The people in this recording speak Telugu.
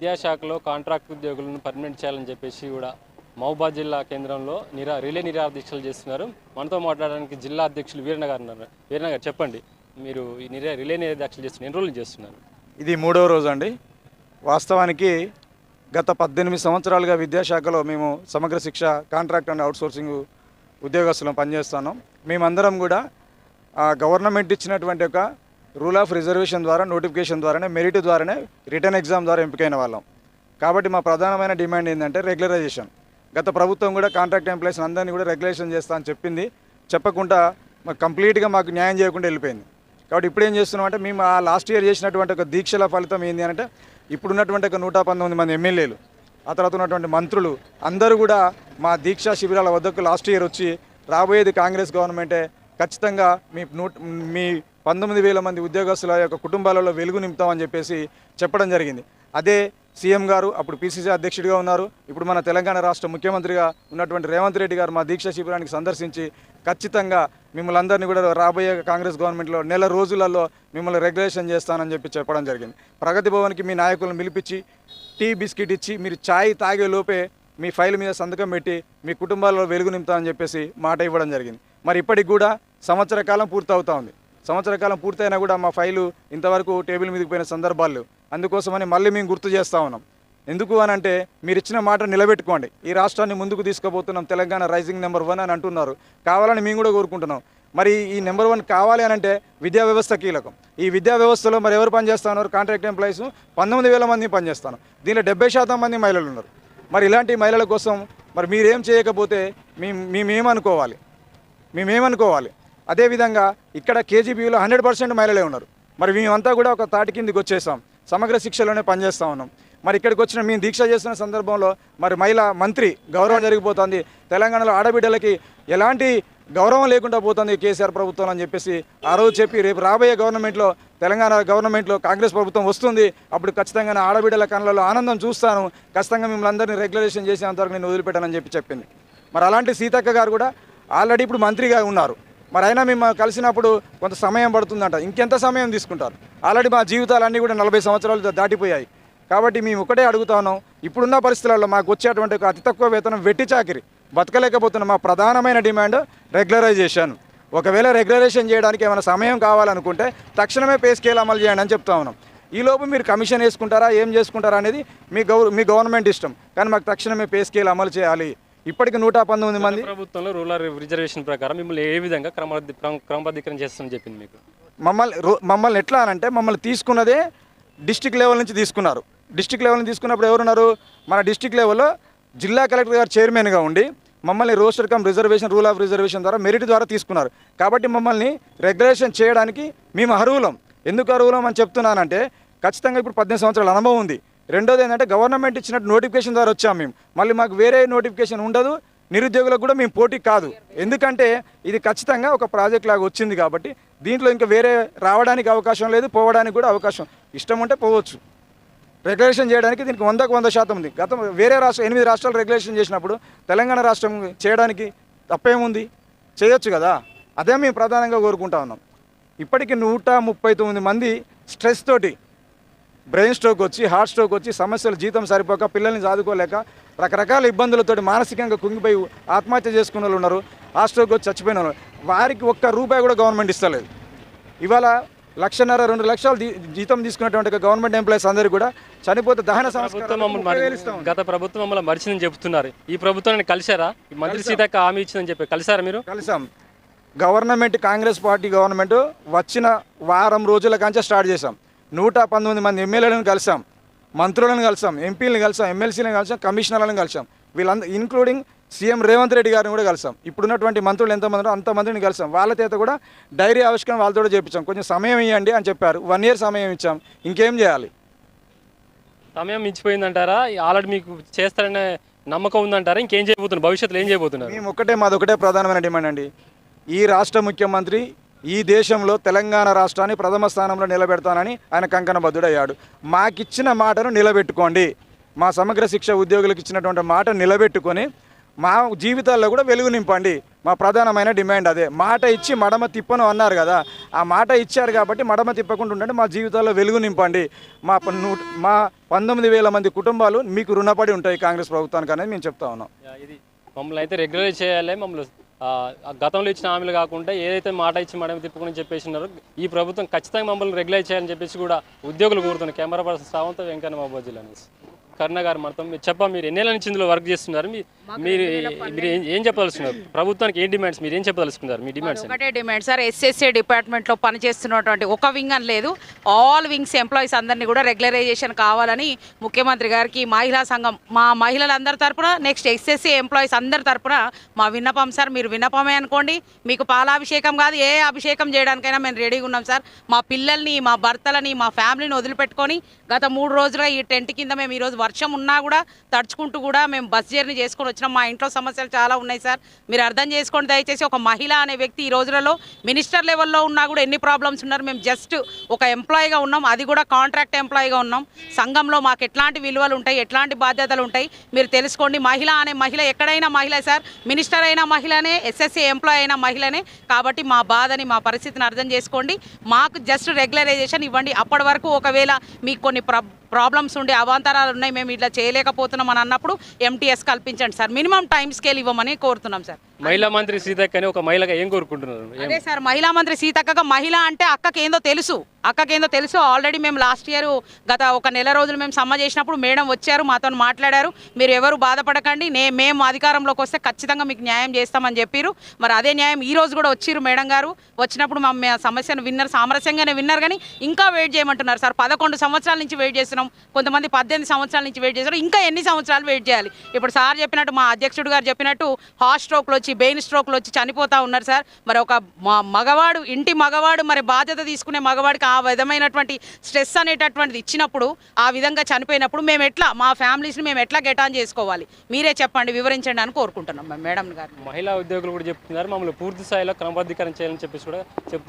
విద్యాశాఖలో కాంట్రాక్ట్ ఉద్యోగులను పర్మనెంట్ చేయాలని చెప్పేసి కూడా మహబూబాద్ జిల్లా కేంద్రంలో నిరా రిలే నిరాదీక్షలు చేస్తున్నారు. మనతో మాట్లాడడానికి జిల్లా అధ్యక్షులు వీరనగారు ఉన్నారు. వీరనగారు చెప్పండి. మీరు ఈ నిరా రిలే నిరాదీక్షలు చేస్తున్న చేస్తున్నారు ఎన్ని రోజులు చేస్తున్నారు? ఇది మూడవ రోజు అండి. వాస్తవానికి గత పద్దెనిమిది సంవత్సరాలుగా విద్యాశాఖలో మేము సమగ్ర శిక్ష కాంట్రాక్ట్ అండ్ అవుట్సోర్సింగ్ ఉద్యోగస్తులం పనిచేస్తున్నాం. మేమందరం కూడా గవర్నమెంట్ ఇచ్చినటువంటి ఒక రూల్ ఆఫ్ రిజర్వేషన్ ద్వారా నోటిఫికేషన్ ద్వారానే మెరిట్ ద్వారానే రిటర్న్ ఎగ్జామ్ ద్వారా ఎంపికైన వాళ్ళం. కాబట్టి మా ప్రధానమైన డిమాండ్ ఏంటంటే రెగ్యులరైజేషన్. గత ప్రభుత్వం కూడా కాంట్రాక్ట్ ఎంప్లాయీస్ అందరినీ కూడా రెగ్యులేషన్ చేస్తా అని చెప్పింది. చెప్పకుండా మాకు కంప్లీట్గా మాకు న్యాయం చేయకుండా వెళ్ళిపోయింది. కాబట్టి ఇప్పుడు ఏం చేస్తున్నాం అంటే మేము ఆ లాస్ట్ ఇయర్ చేసినటువంటి ఒక దీక్షల ఫలితం ఏంటి అంటే ఇప్పుడున్నటువంటి ఒక నూట పంతొమ్మిది మంది ఎమ్మెల్యేలు ఆ తర్వాత ఉన్నటువంటి మంత్రులు అందరూ కూడా మా దీక్షా శిబిరాల వద్దకు లాస్ట్ ఇయర్ వచ్చి రాబోయేది కాంగ్రెస్ గవర్నమెంటే. ఖచ్చితంగా మీ నూ మీ పంతొమ్మిది వేల మంది ఉద్యోగస్తుల యొక్క కుటుంబాలలో వెలుగు నింపుతామని చెప్పేసి చెప్పడం జరిగింది. అదే సీఎం గారు అప్పుడు పిసిసి అధ్యక్షుడిగా ఉన్నారు. ఇప్పుడు మన తెలంగాణ రాష్ట్ర ముఖ్యమంత్రిగా ఉన్నటువంటి రేవంత్ రెడ్డి గారు మా దీక్ష శిబిరానికి సందర్శించి ఖచ్చితంగా మిమ్మల్ని అందరినీ కూడా రాబోయే కాంగ్రెస్ గవర్నమెంట్లో నెల రోజులలో మిమ్మల్ని రెగ్యులేషన్ చేస్తానని చెప్పి చెప్పడం జరిగింది. ప్రగతి భవన్కి మీ నాయకులను పిలిపించి టీ బిస్కెట్ ఇచ్చి మీరు ఛాయ్ తాగే లోపే మీ ఫైల్ మీద సంతకం పెట్టి మీ కుటుంబాలలో వెలుగు నింపుతామని చెప్పేసి మాట ఇవ్వడం జరిగింది. మరి ఇప్పటికి కూడా సంవత్సర కాలం పూర్తవుతా ఉంది. సంవత్సర కాలం పూర్తయినా కూడా మా ఫైలు ఇంతవరకు టేబుల్ మీదకి పోయిన సందర్భాలు అందుకోసమని మళ్ళీ మేము గుర్తు చేస్తా ఉన్నాం. ఎందుకు అని అంటే మీరు ఇచ్చిన మాట నిలబెట్టుకోండి. ఈ రాష్ట్రాన్ని ముందుకు తీసుకుపోతున్నాం తెలంగాణ రైజింగ్ నెంబర్ వన్ అని అంటున్నారు. కావాలని మేము కూడా కోరుకుంటున్నాం. మరి ఈ నెంబర్ వన్ కావాలి అని అంటే విద్యా వ్యవస్థ కీలకం. ఈ విద్యా వ్యవస్థలో మరి ఎవరు పనిచేస్తున్నారు కాంట్రాక్ట్ ఎంప్లాయీస్ పంతొమ్మిది వేల మంది పనిచేస్తాను. దీనిలో డెబ్బై శాతం మంది మహిళలు ఉన్నారు. మరి ఇలాంటి మహిళల కోసం మరి మీరేం చేయకపోతే మేము మేమేమనుకోవాలి? మేమేమనుకోవాలి? అదేవిధంగా ఇక్కడ కేజీబీలో హండ్రెడ్ పర్సెంట్ మహిళలే ఉన్నారు. మరి మేమంతా కూడా ఒక తాటి కిందికి వచ్చేసాం. సమగ్ర శిక్షలోనే పనిచేస్తూ ఉన్నాం. మరి ఇక్కడికి వచ్చిన మేము దీక్ష చేస్తున్న సందర్భంలో మరి మహిళా మంత్రి గౌరవం జరిగిపోతుంది. తెలంగాణలో ఆడబిడ్డలకి ఎలాంటి గౌరవం లేకుండా పోతుంది కేసీఆర్ ప్రభుత్వం అని చెప్పేసి ఆ రోజు చెప్పి రేపు రాబోయే గవర్నమెంట్లో తెలంగాణ గవర్నమెంట్లో కాంగ్రెస్ ప్రభుత్వం వస్తుంది. అప్పుడు ఖచ్చితంగా నా ఆడబిడ్డల కళ్ళలో ఆనందం చూస్తాను. ఖచ్చితంగా మిమ్మల్ని అందరినీ రెగ్యులేషన్ చేసేంతవరకు నేను వదిలిపెట్టానని చెప్పి చెప్పింది. మరి అలాంటి సీతక్క గారు కూడా ఆల్రెడీ ఇప్పుడు మంత్రిగా ఉన్నారు. మరి అయినా మేము కలిసినప్పుడు కొంత సమయం పడుతుందంట. ఇంకెంత సమయం తీసుకుంటారు? ఆల్రెడీ మా జీవితాలన్నీ కూడా నలభై సంవత్సరాలు దాటిపోయాయి. కాబట్టి మేము ఒకటే అడుగుతా ఉన్నాం. ఇప్పుడున్న పరిస్థితులలో మాకు వచ్చేటువంటి ఒక అతి తక్కువ వేతనం వెట్టి చాకిరి బతకలేకపోతున్న మా ప్రధానమైన డిమాండ్ రెగ్యులరైజేషన్. ఒకవేళ రెగ్యులరైజేషన్ చేయడానికి ఏమైనా సమయం కావాలనుకుంటే తక్షణమే పే స్కేల్ అమలు చేయండి అని చెప్తా ఉన్నాం. ఈలోపు మీరు కమిషన్ వేసుకుంటారా ఏం చేసుకుంటారా అనేది మీ గౌ మీ గవర్నమెంట్ ఇష్టం. కానీ మాకు తక్షణమే పే స్కేల్ అమలు చేయాలి. ఇప్పటికి నూట పంతొమ్మిది మంది ప్రభుత్వంలో రూరల్ రిజర్వేషన్ ప్రకారం మిమ్మల్ని ఏ విధంగా క్రమ క్రమబద్ధీకరణ చేస్తామని చెప్పింది మీకు? మమ్మల్ని మమ్మల్ని ఎట్లా అనంటే మమ్మల్ని తీసుకున్నదే డిస్టిక్ లెవెల్ నుంచి తీసుకున్నారు. డిస్టిక్ లెవెల్ నుంచి తీసుకున్నప్పుడు ఎవరున్నారు? మన డిస్టిక్ లెవెల్లో జిల్లా కలెక్టర్ గారు చైర్మన్గా ఉండి మమ్మల్ని roster cum reservation rule of reservation ద్వారా మెరిట్ ద్వారా తీసుకున్నారు. కాబట్టి మమ్మల్ని రెగ్యులేషన్ చేయడానికి మేము అర్హులం. ఎందుకు అర్హులం అని చెప్తున్నానంటే ఖచ్చితంగా ఇప్పుడు పద్దెనిమిది సంవత్సరాల అనుభవం ఉంది. రెండోది ఏంటంటే గవర్నమెంట్ ఇచ్చినట్టు నోటిఫికేషన్ ద్వారా వచ్చాము మేము. మళ్ళీ మాకు వేరే నోటిఫికేషన్ ఉండదు నిరుద్యోగులకు కూడా మేము పోటీ కాదు. ఎందుకంటే ఇది ఖచ్చితంగా ఒక ప్రాజెక్ట్ లాగా వచ్చింది కాబట్టి దీంట్లో ఇంకా వేరే రావడానికి అవకాశం లేదు పోవడానికి కూడా అవకాశం. ఇష్టం ఉంటే పోవచ్చు. రెగ్యులేషన్ చేయడానికి దీనికి వందకు వంద శాతం ఉంది. గత వేరే రాష్ట్రం ఎనిమిది రాష్ట్రాలు రెగ్యులేషన్ చేసినప్పుడు తెలంగాణ రాష్ట్రం చేయడానికి తప్పేముంది? చేయొచ్చు కదా. అదే మేము ప్రధానంగా కోరుకుంటా ఉన్నాం. ఇప్పటికి నూట ముప్పై తొమ్మిది మంది స్ట్రెస్ తోటి బ్రెయిన్ స్ట్రోక్ వచ్చి హార్ట్ స్ట్రోక్ వచ్చి సమస్యలు జీతం సరిపోక పిల్లల్ని చదువుకోలేక రకరకాల ఇబ్బందులతోటి మానసికంగా కుంగిపోయి ఆత్మహత్య చేసుకున్న వాళ్ళు ఉన్నారు ఆ స్ట్రోక్ వచ్చి చచ్చిపోయిన వాళ్ళు వారికి ఒక్క రూపాయి కూడా గవర్నమెంట్ ఇస్తలేదు. ఇవాళ లక్షన్నర రెండు లక్షలు జీతం తీసుకున్నటువంటి గవర్నమెంట్ ఎంప్లాయీస్ అందరూ కూడా చనిపోతే దహన. గత ప్రభుత్వం మమ్మల్ని మరిచిందని చెప్తున్నారు ఈ ప్రభుత్వాన్ని కలిశారా? మంత్రి సీతక్క హామీ ఇచ్చిందని చెప్పి కలిశారా మీరు? కలిసాం. గవర్నమెంట్ కాంగ్రెస్ పార్టీ గవర్నమెంట్ వచ్చిన వారం రోజుల కంటే స్టార్ట్ చేసాం నూట పంతొమ్మిది మంది ఎమ్మెల్యేలను కలిసాం మంత్రులను కలిసాం ఎంపీలను కలిసాం ఎమ్మెల్సీలను కలిసాం కమిషనర్లను కలిసాం. వీళ్ళందరూ ఇంక్లూడింగ్ సీఎం రేవంత్ రెడ్డి గారిని కూడా కలిసాం. ఇప్పుడున్నటువంటి మంత్రులు ఎంతమంది ఉన్నారో అంతమందిని కలిసాం. వాళ్ళ చేత కూడా డైరీ ఆవిష్కరణ వాళ్ళతో చేపించాం. కొంచెం సమయం ఇవ్వండి అని చెప్పారు. వన్ ఇయర్ సమయం ఇచ్చాం. ఇంకేం చేయాలి? సమయం మించిపోయిందంటారా? ఆల్రెడీ మీకు చేస్తారనే నమ్మకం ఉందంటారా? ఇంకేం చేయబోతున్నారు? భవిష్యత్తులో ఏం చేయబోతున్నారు? మేము ఒకటే మాది ఒకటే ప్రధానమైన డిమాండ్ అండి. ఈ రాష్ట్ర ముఖ్యమంత్రి ఈ దేశంలో తెలంగాణ రాష్ట్రాన్ని ప్రథమ స్థానంలో నిలబెడతానని ఆయన కంకణబద్ధుడయ్యాడు. మాకిచ్చిన మాటను నిలబెట్టుకోండి. మా సమగ్ర శిక్ష ఉద్యోగులకు ఇచ్చినటువంటి మాట నిలబెట్టుకొని మా జీవితాల్లో కూడా వెలుగు నింపండి. మా ప్రధానమైన డిమాండ్ అదే. మాట ఇచ్చి మడమ తిప్పను అన్నారు కదా ఆ మాట ఇచ్చారు కాబట్టి మడమ తిప్పకుండా ఉండండి మా జీవితాల్లో వెలుగు నింపండి. మా ప- నూ- మా పంతొమ్మిది వేల మంది కుటుంబాలు మీకు రుణపడి ఉంటాయి కాంగ్రెస్ ప్రభుత్వానికి అనేది మేము చెప్తా ఉన్నాం. ఇది మమ్మల్ని అయితే రెగ్యులర్ చేయాలి మమ్మల్ని గతంలో ఇచ్చిన హామీలు కాకుండా ఏదైతే మాట ఇచ్చి మడమ తిప్పుకుని చెప్పేసి ఉన్నారో ఈ ప్రభుత్వం ఖచ్చితంగా మమ్మల్ని రెగ్యులర్ చేయాలని చెప్పేసి కూడా ఉద్యోగులు కోరుతున్నారు కెమెరా పర్సన్ శ్రావంత వెంకన్న మహబూబ్ జిల్లా కరుణ గారు మనతో మీరు చెప్ప మీరు ఎన్నేళ్ళ నుంచి ఇందులో వర్క్ చేస్తున్నారు? మీరు మీరు ఏం- ఏం చెప్పదలుచుకున్నారు? ప్రభుత్వానికి ఏం డిమాండ్స్? మీరు ఏం చెప్పదలుచుకున్నారు మీ డిమాండ్స్ ఒకటే డిమాండ్ సార్ ఎస్ఎస్ఏ డిపార్ట్మెంట్లో పనిచేస్తున్నటువంటి ఒక వింగ్ అని లేదు. ఆల్ వింగ్స్ ఎంప్లాయీస్ అందరినీ కూడా రెగ్యులరైజేషన్ కావాలని ముఖ్యమంత్రి గారికి మహిళా సంఘం మా మహిళలందరి తరపున నెక్స్ట్ ఎస్ఎస్ఏ ఎంప్లాయీస్ అందరి తరపున మా విన్నపం సార్. మీరు విన్నపమే అనుకోండి. మీకు పాలాభిషేకం కాదు ఏ అభిషేకం చేయడానికైనా మేము రెడీగా ఉన్నాం సార్. మా పిల్లల్ని మా భర్తలని మా ఫ్యామిలీని వదిలిపెట్టుకొని గత మూడు రోజులుగా ఈ టెంట్ కింద మేము ఈరోజు వర్షం ఉన్నా కూడా తడుచుకుంటూ కూడా మేము బస్ జర్నీ చేసుకొని వచ్చినాం. మా ఇంట్లో సమస్యలు చాలా ఉన్నాయి సార్. మీరు అర్థం చేసుకోండి. దయచేసి ఒక మహిళ అనే వ్యక్తి ఈ రోజులలో మినిస్టర్ లెవెల్లో ఉన్నా కూడా ఎన్ని ప్రాబ్లమ్స్ ఉన్నారు మేము జస్ట్ ఒక ఎంప్లాయీగా ఉన్నాం. అది కూడా కాంట్రాక్ట్ ఎంప్లాయీగా ఉన్నాం. సంఘంలో మాకు ఎట్లాంటి విలువలు ఉంటాయి ఎట్లాంటి బాధ్యతలు ఉంటాయి మీరు తెలుసుకోండి. మహిళ అనే మహిళ ఎక్కడైనా మహిళ సార్ మినిస్టర్ అయినా మహిళనే ఎస్ఎస్సీ ఎంప్లాయీ అయినా మహిళనే. కాబట్టి మా బాధని మా పరిస్థితిని అర్థం చేసుకోండి. మాకు జస్ట్ రెగ్యులరైజేషన్ ఇవ్వండి. అప్పటి వరకు ఒకవేళ మీకు కొన్ని ప్ర ప్రాబ్లమ్స్ ఉండే అవాంతరాలు ఉన్నాయి మేము ఇట్లా చేయలేకపోతున్నాం అని అన్నప్పుడు ఎంటీఎస్ కల్పించండి సార్. మినిమం టైం స్కేల్ ఇవ్వమని కోరుతున్నాం సార్. మహిళా మంత్రి సీతక్క అని ఒక మహిళగా ఏం కోరుకుంటున్నారు? అదే సార్ మహిళా మంత్రి సీతక్కగా మహిళ అంటే అక్కకి ఏందో తెలుసు. అక్కకి ఏందో తెలుసు. ఆల్రెడీ మేము లాస్ట్ ఇయర్ గత ఒక నెల రోజులు మేము సమ్మ చేసినప్పుడు మేడం వచ్చారు మాతో మాట్లాడారు. మీరు ఎవరు బాధపడకండి. నే మేము అధికారంలోకి వస్తే ఖచ్చితంగా మీకు న్యాయం చేస్తామని చెప్పారు మరి అదే న్యాయం ఈ రోజు కూడా వచ్చిర్రు మేడం గారు. వచ్చినప్పుడు మా సమస్యను విన్నారు సామరస్యంగానే విన్నారు కానీ ఇంకా వెయిట్ చేయమంటున్నారు సార్. పదకొండు సంవత్సరాల నుంచి వెయిట్ చేస్తున్నాం. కొంతమంది పద్దెనిమిది సంవత్సరాల నుంచి వెయిట్ చేస్తున్నారు. ఇంకా ఎన్ని సంవత్సరాలు వెయిట్ చేయాలి? ఇప్పుడు సార్ చెప్పినట్టు మా అధ్యక్షుడు గారు చెప్పినట్టు హార్ట్ స్ట్రోక్లు వచ్చి బెయిన్ స్ట్రోక్లు వచ్చి చనిపోతా ఉన్నారు సార్. మరి ఒక మ- మగవాడు ఇంటి మగవాడు మరి బాధ్యత తీసుకునే మగవాడికి ఆ విధమైనటువంటి స్ట్రెస్ అనేటటువంటిది ఇచ్చినప్పుడు ఆ విధంగా చనిపోయినప్పుడు మేము ఎట్లా మా ఫ్యామిలీస్ని మేము ఎట్లా గెటాన్ చేసుకోవాలి? మీరే చెప్పండి వివరించండి అని కోరుకుంటున్నాం మేడం గారు మహిళా ఉద్యోగులు కూడా చెప్తున్నారు మమ్మల్ని పూర్తి స్థాయిలో క్రమబద్ధీకరణ చేయాలని చెప్పేసి కూడా చెప్తున్నారు.